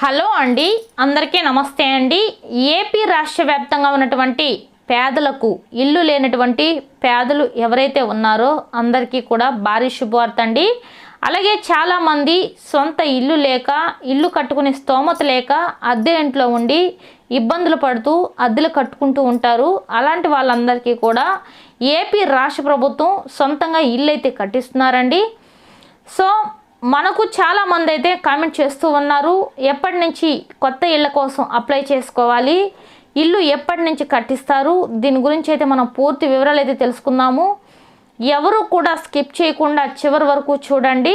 Hello అండి అందరికీ నమస్తే అండి. ఏపీ రాష్ట్ర వ్యాప్తంగా ఉన్నటువంటి పేదలకు ఇల్లు లేనటువంటి పేదలు ఎవరైతే ఉన్నారో అందరికీ కూడా భారీ శుభవార్త అండి. అలాగే చాలామంది సొంత ఇల్లు లేక ఇల్లు కట్టుకునే స్తోమత లేక అద్దె ఇంట్లో ఉండి ఇబ్బందులు పడుతూ అద్దెలు కట్టుకుంటూ ఉంటారు. అలాంటి వాళ్ళందరికీ కూడా ఏపీ రాష్ట్ర ప్రభుత్వం సొంతంగా ఇల్లు అయితే కట్టిస్తున్నారండి. సో మనకు చాలామంది అయితే కామెంట్ చేస్తూ ఉన్నారు ఎప్పటి నుంచి కొత్త ఇళ్ళ కోసం అప్లై చేసుకోవాలి ఇల్లు ఎప్పటి నుంచి కట్టిస్తారు దీని గురించి అయితే మనం పూర్తి వివరాలు అయితే తెలుసుకుందాము. ఎవరు కూడా స్కిప్ చేయకుండా చివరి వరకు చూడండి.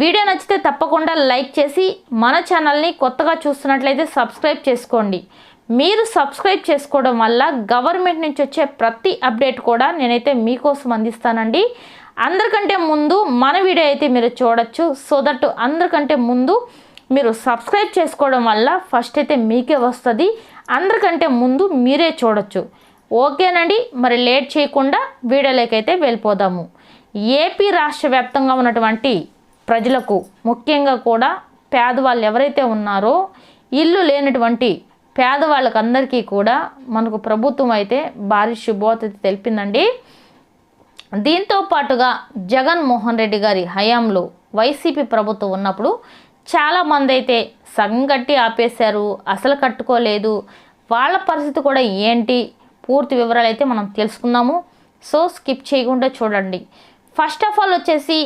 వీడియో నచ్చితే తప్పకుండా లైక్ చేసి మన ఛానల్ని కొత్తగా చూస్తున్నట్లయితే సబ్స్క్రైబ్ చేసుకోండి. మీరు సబ్స్క్రైబ్ చేసుకోవడం వల్ల గవర్నమెంట్ నుంచి వచ్చే ప్రతి అప్డేట్ కూడా నేనైతే మీకోసం అందిస్తానండి. అందరికంటే ముందు మన వీడియో అయితే మీరు చూడొచ్చు. సో దట్ అందరికంటే ముందు మీరు సబ్స్క్రైబ్ చేసుకోవడం వల్ల ఫస్ట్ అయితే మీకే వస్తుంది. అందరికంటే ముందు మీరే చూడొచ్చు. ఓకేనండి? మరి లేట్ చేయకుండా వీడియోలోకైతే వెళ్ళిపోదాము. ఏపీ రాష్ట్ర వ్యాప్తంగా ఉన్నటువంటి ప్రజలకు ముఖ్యంగా కూడా పేదవాళ్ళు ఎవరైతే ఉన్నారో ఇల్లు లేనటువంటి పేదవాళ్ళకందరికీ కూడా మనకు ప్రభుత్వం అయితే భారీ శుభోత తెలిపిందండి. దీంతో పాటుగా జగన్మోహన్ రెడ్డి గారి హయాంలో వైసీపీ ప్రభుత్వం ఉన్నప్పుడు చాలామంది అయితే సగం ఆపేశారు అసలు కట్టుకోలేదు. వాళ్ళ పరిస్థితి కూడా ఏంటి? పూర్తి వివరాలు అయితే మనం తెలుసుకుందాము. సో స్కిప్ చేయకుండా చూడండి. ఫస్ట్ ఆఫ్ ఆల్ వచ్చేసి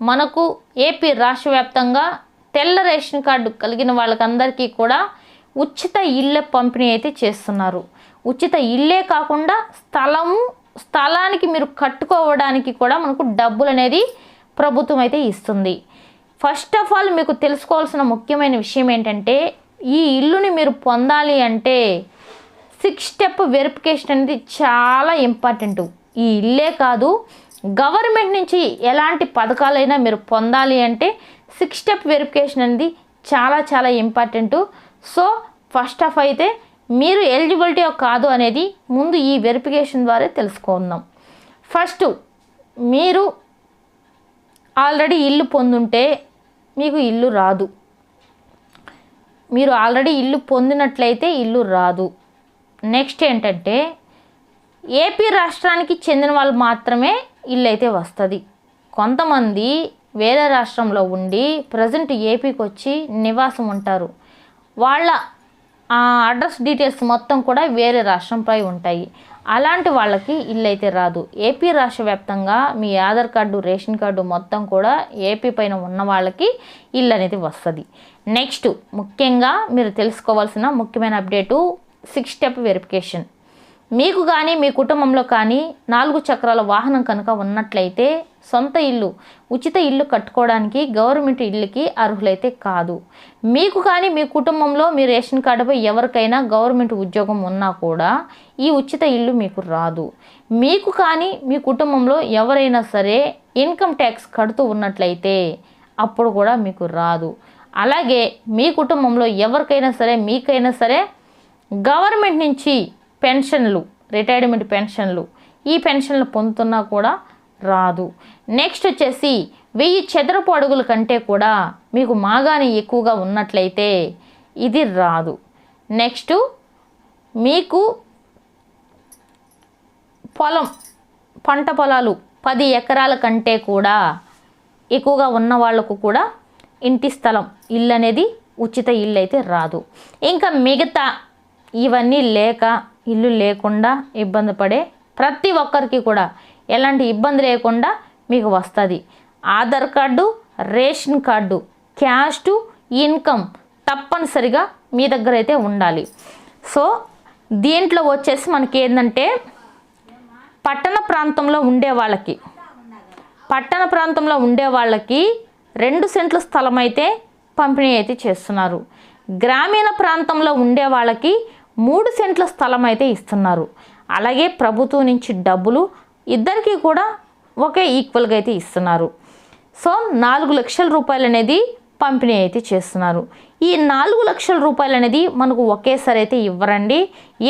మనకు ఏపీ రాష్ట్ర వ్యాప్తంగా తెల్ల రేషన్ కార్డు కలిగిన వాళ్ళకందరికీ కూడా ఉచిత ఇళ్ళ పంపిణీ అయితే చేస్తున్నారు. ఉచిత ఇల్లే కాకుండా స్థలము స్థలానికి మీరు కట్టుకోవడానికి కూడా మనకు డబ్బులు అనేది ప్రభుత్వం అయితే ఇస్తుంది. ఫస్ట్ ఆఫ్ ఆల్ మీకు తెలుసుకోవాల్సిన ముఖ్యమైన విషయం ఏంటంటే ఈ ఇల్లుని మీరు పొందాలి అంటే సిక్స్ స్టెప్ వెరిఫికేషన్ అనేది చాలా ఇంపార్టెంట్ ఈ ఇల్లే కాదు గవర్నమెంట్ నుంచి ఎలాంటి పథకాలైనా మీరు పొందాలి అంటే సిక్స్ స్టెప్ వెరిఫికేషన్ అనేది చాలా చాలా ఇంపార్టెంట్ సో ఫస్ట్ ఆఫ్ అయితే మీరు ఎలిజిబిలిటీ కాదు అనేది ముందు ఈ వెరిఫికేషన్ ద్వారా తెలుసుకుందాం. ఫస్ట్ మీరు ఆల్రెడీ ఇల్లు పొందుంటే మీకు ఇల్లు రాదు. మీరు ఆల్రెడీ ఇల్లు పొందినట్లయితే ఇల్లు రాదు. నెక్స్ట్ ఏంటంటే ఏపీ రాష్ట్రానికి చెందిన వాళ్ళు మాత్రమే ఇల్లు అయితే వస్తుంది. కొంతమంది వేరే రాష్ట్రంలో ఉండి ప్రజెంట్ ఏపీకి వచ్చి నివాసం ఉంటారు. వాళ్ళ ఆ అడ్రస్ డీటెయిల్స్ మొత్తం కూడా వేరే రాష్ట్రంపై ఉంటాయి. అలాంటి వాళ్ళకి ఇల్లు అయితే రాదు. ఏపీ రాష్ట్ర వ్యాప్తంగా మీ ఆధార్ కార్డు రేషన్ కార్డు మొత్తం కూడా ఏపీ పైన ఉన్న వాళ్ళకి ఇల్లు అనేది వస్తుంది. నెక్స్ట్ ముఖ్యంగా మీరు తెలుసుకోవాల్సిన ముఖ్యమైన అప్డేటు సిక్స్ స్టెప్ వెరిఫికేషన్. మీకు కానీ మీ కుటుంబంలో కానీ నాలుగు చక్రాల వాహనం కనుక ఉన్నట్లయితే సొంత ఇల్లు ఉచిత ఇల్లు కట్టుకోవడానికి గవర్నమెంట్ ఇల్లుకి అర్హులైతే కాదు. మీకు కానీ మీ కుటుంబంలో మీ రేషన్ కార్డుపై ఎవరికైనా గవర్నమెంట్ ఉద్యోగం ఉన్నా కూడా ఈ ఉచిత ఇల్లు మీకు రాదు. మీకు కానీ మీ కుటుంబంలో ఎవరైనా సరే ఇన్కమ్ ట్యాక్స్ కడుతూ ఉన్నట్లయితే అప్పుడు కూడా మీకు రాదు. అలాగే మీ కుటుంబంలో ఎవరికైనా సరే మీకైనా సరే గవర్నమెంట్ నుంచి పెన్షన్లు రిటైర్మెంట్ పెన్షన్లు ఈ పెన్షన్లు పొందుతున్నా కూడా రాదు. నెక్స్ట్ వచ్చేసి వెయ్యి చదరపు అడుగుల కంటే కూడా మీకు మాగాని ఎక్కువగా ఉన్నట్లయితే ఇది రాదు. నెక్స్ట్ మీకు పొలం పంట పొలాలు పది ఎకరాల కంటే కూడా ఎక్కువగా ఉన్న వాళ్ళకు కూడా ఇంటి స్థలం ఇల్లు అనేది ఉచిత ఇల్లు అయితే రాదు. ఇంకా మిగతా ఇవన్నీ లేక ఇల్లు లేకుండా ఇబ్బంది పడే ప్రతి ఒక్కరికి కూడా ఎలాంటి ఇబ్బంది లేకుండా మీకు వస్తుంది. Aadhaar card ration card caste income తప్పనిసరిగా మీ దగ్గర అయితే ఉండాలి. సో దీంట్లో వచ్చేసి మనకి ఏంటంటే పట్టణ ప్రాంతంలో ఉండే వాళ్ళకి పట్టణ ప్రాంతంలో ఉండే వాళ్ళకి రెండు సెంట్ల స్థలం అయితే పంపిణీ అయితే చేస్తున్నారు. గ్రామీణ ప్రాంతంలో ఉండే వాళ్ళకి మూడు సెంట్ల స్థలం అయితే ఇస్తున్నారు. అలాగే ప్రభుత్వం నుంచి డబ్బులు ఇద్దరికీ కూడా ఒకే ఈక్వల్గా అయితే ఇస్తున్నారు. సో నాలుగు లక్షల రూపాయలు అనేది పంపిణీ అయితే చేస్తున్నారు. ఈ నాలుగు లక్షల రూపాయలు అనేది మనకు ఒకేసారి అయితే ఇవ్వరండి.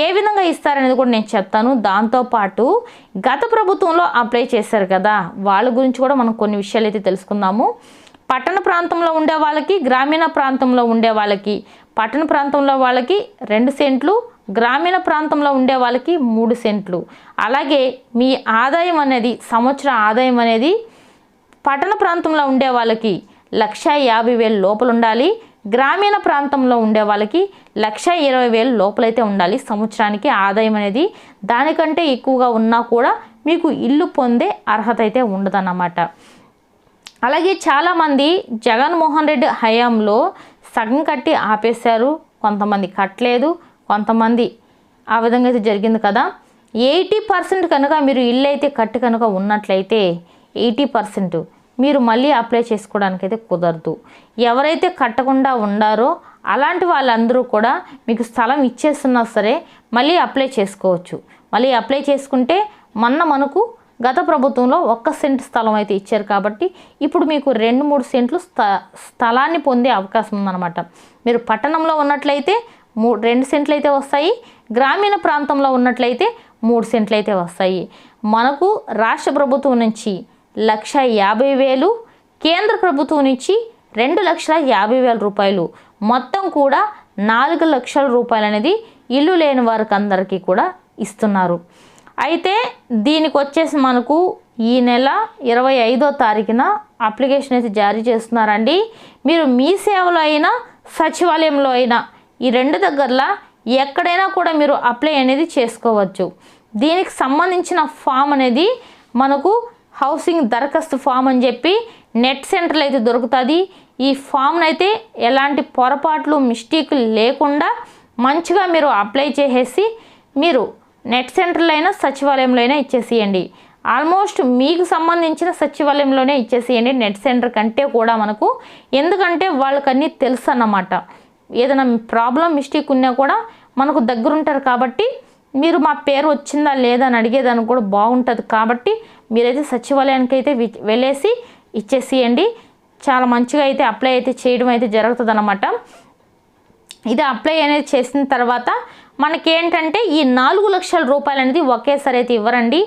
ఏ విధంగా ఇస్తారనేది కూడా నేను చెప్తాను. దాంతోపాటు గత ప్రభుత్వంలో అప్లై చేశారు కదా వాళ్ళ గురించి కూడా మనం కొన్ని విషయాలు అయితే తెలుసుకుందాము. పట్టణ ప్రాంతంలో ఉండే వాళ్ళకి గ్రామీణ ప్రాంతంలో ఉండే వాళ్ళకి పట్టణ ప్రాంతంలో వాళ్ళకి రెండు సెంట్లు గ్రామీణ ప్రాంతంలో ఉండే వాళ్ళకి మూడు సెంట్లు. అలాగే మీ ఆదాయం అనేది సంవత్సర ఆదాయం అనేది పట్టణ ప్రాంతంలో ఉండే వాళ్ళకి లక్ష యాభై వేలు లోపల ఉండాలి. గ్రామీణ ప్రాంతంలో ఉండే వాళ్ళకి లక్ష ఇరవై వేలు లోపలైతే ఉండాలి. సంవత్సరానికి ఆదాయం అనేది దానికంటే ఎక్కువగా ఉన్నా కూడా మీకు ఇల్లు పొందే అర్హత అయితే ఉండదన్నమాట. అలాగే చాలామంది జగన్మోహన్ రెడ్డి హయాంలో సగం కట్టి ఆపేశారు. కొంతమంది కట్టలేదు. కొంతమంది ఆ విధంగా అయితే జరిగింది కదా. ఎయిటీ పర్సెంట్ కనుక మీరు ఇల్లు అయితే కట్టి కనుక ఉన్నట్లయితే ఎయిటీ పర్సెంట్ మీరు మళ్ళీ అప్లై చేసుకోవడానికైతే కుదరదు. ఎవరైతే కట్టకుండా ఉండారో అలాంటి వాళ్ళందరూ కూడా మీకు స్థలం ఇచ్చేస్తున్నా సరే మళ్ళీ అప్లై చేసుకోవచ్చు. మళ్ళీ అప్లై చేసుకుంటే మొన్న మనకు గత ప్రభుత్వంలో ఒక్క సెంట్ స్థలం అయితే ఇచ్చారు కాబట్టి ఇప్పుడు మీకు రెండు మూడు సెంట్లు స్థ స్థలాన్ని పొందే అవకాశం ఉందన్నమాట. మీరు పట్టణంలో ఉన్నట్లయితే మూ రెండు సెంట్లు అయితే వస్తాయి. గ్రామీణ ప్రాంతంలో ఉన్నట్లయితే మూడు సెంట్లు అయితే వస్తాయి. మనకు రాష్ట్ర ప్రభుత్వం నుంచి లక్ష యాభై వేలు కేంద్ర ప్రభుత్వం నుంచి రెండు లక్షల యాభై వేల రూపాయలు. మొత్తం కూడా నాలుగు లక్షల రూపాయలు అనేది ఇల్లు లేని వారికి అందరికీ కూడా ఇస్తున్నారు. అయితే దీనికి వచ్చేసి మనకు ఈ నెల ఇరవై ఐదో తారీఖున అప్లికేషన్ అయితే జారీ చేస్తున్నారండి. మీరు మీ సేవలో అయినా సచివాలయంలో అయినా ఈ రెండు దగ్గరలా ఎక్కడైనా కూడా మీరు అప్లై అనేది చేసుకోవచ్చు. దీనికి సంబంధించిన ఫామ్ అనేది మనకు హౌసింగ్ దరఖాస్తు ఫామ్ అని చెప్పి నెట్ సెంటర్లో అయితే దొరుకుతుంది. ఈ ఫామ్ని అయితే ఎలాంటి పొరపాట్లు మిస్టేక్లు లేకుండా మంచిగా మీరు అప్లై చేసేసి మీరు నెట్ సెంటర్లో అయినా సచివాలయంలో అయినా ఇచ్చేసేయండి. ఆల్మోస్ట్ మీకు సంబంధించిన సచివాలయంలోనే ఇచ్చేసేయండి నెట్ సెంటర్ కంటే కూడా మనకు. ఎందుకంటే వాళ్ళకన్నీ తెలుసు అన్నమాట ఏదైనా ప్రాబ్లం మిస్టేక్ ఉన్నా కూడా మనకు దగ్గరుంటారు కాబట్టి మీరు మా పేరు వచ్చిందా లేదా అని అడిగేదానికి కూడా బాగుంటుంది కాబట్టి మీరైతే సచివాలయానికి అయితే వెళ్ళేసి ఇచ్చేసేయండి. చాలా మంచిగా అయితే అప్లై అయితే చేయడం అయితే జరుగుతుంది ఇది అప్లై అనేది చేసిన తర్వాత మనకేంటంటే ఈ నాలుగు లక్షల రూపాయలు అనేది ఒకేసారి అయితే ఇవ్వరండి.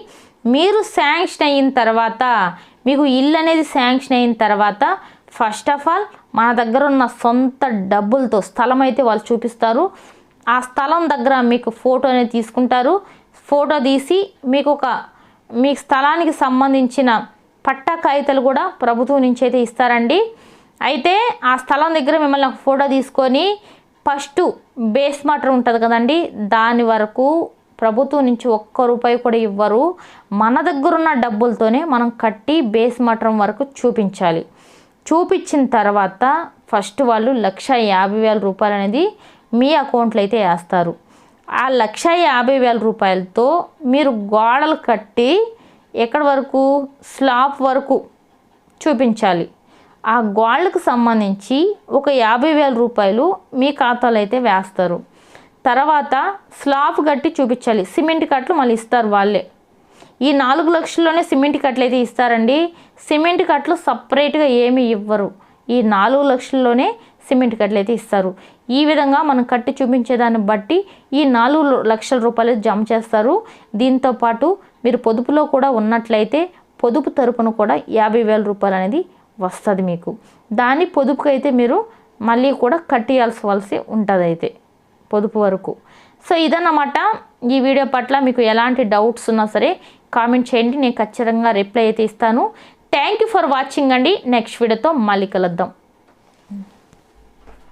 మీరు శాంక్షన్ అయిన తర్వాత మీకు ఇల్లు అనేది శాంక్షన్ అయిన తర్వాత ఫస్ట్ ఆఫ్ ఆల్ మన దగ్గర ఉన్న సొంత డబ్బులతో స్థలం అయితే వాళ్ళు చూపిస్తారు. ఆ స్థలం దగ్గర మీకు ఫోటో అనేది తీసుకుంటారు. ఫోటో తీసి మీకు ఒక మీ స్థలానికి సంబంధించిన పట్టా కాగితాలు కూడా ప్రభుత్వం నుంచి అయితే ఇస్తారండి. అయితే ఆ స్థలం దగ్గర మిమ్మల్ని ఒక ఫోటో తీసుకొని ఫస్ట్ బేస్ మటర్ ఉంటుంది కదండి. దాని వరకు ప్రభుత్వం నుంచి ఒక్క రూపాయి కూడా ఇవ్వరు. మన దగ్గర ఉన్న డబ్బులతోనే మనం కట్టి బేస్ మటరం వరకు చూపించాలి. చూపించిన తర్వాత ఫస్ట్ వాళ్ళు లక్ష యాభై వేల రూపాయలు అనేది మీ అకౌంట్లో అయితే వేస్తారు. ఆ లక్ష యాభై వేల రూపాయలతో మీరు గోడలు కట్టి ఎక్కడి వరకు స్లాబ్ వరకు చూపించాలి. ఆ గోడలకు సంబంధించి ఒక యాభై వేల రూపాయలు మీ ఖాతాలో అయితే వేస్తారు. తర్వాత స్లాబ్ కట్టి చూపించాలి. సిమెంట్ కట్లు మళ్ళీ ఇస్తారు వాళ్ళే. ఈ నాలుగు లక్షల్లోనే సిమెంట్ కట్లయితే ఇస్తారండి. సిమెంట్ కట్లు సపరేట్గా ఏమి ఇవ్వరు. ఈ నాలుగు లక్షల్లోనే సిమెంట్ కట్లయితే ఇస్తారు. ఈ విధంగా మనం కట్టి చూపించేదాన్ని బట్టి ఈ నాలుగు లక్షల రూపాయలు జమ చేస్తారు. దీంతో పాటు మీరు పొదుపులో కూడా ఉన్నట్లయితే పొదుపు తరపున కూడా యాభై వేల రూపాయలు అనేది వస్తుంది మీకు. దాన్ని పొదుపుకి అయితే మీరు మళ్ళీ కూడా కట్టియాల్సవలసి ఉంటుంది అయితే పొదుపు వరకు. సో ఇదన్నమాట ఈ వీడియో పట్ల మీకు ఎలాంటి డౌట్స్ ఉన్నా సరే కామెంట్ చేయండి నేను ఖచ్చితంగా రిప్లై అయితే ఇస్తాను. థ్యాంక్ యూ ఫర్ వాచింగ్ అండి. నెక్స్ట్ వీడియోతో మళ్ళీ కలుద్దాం.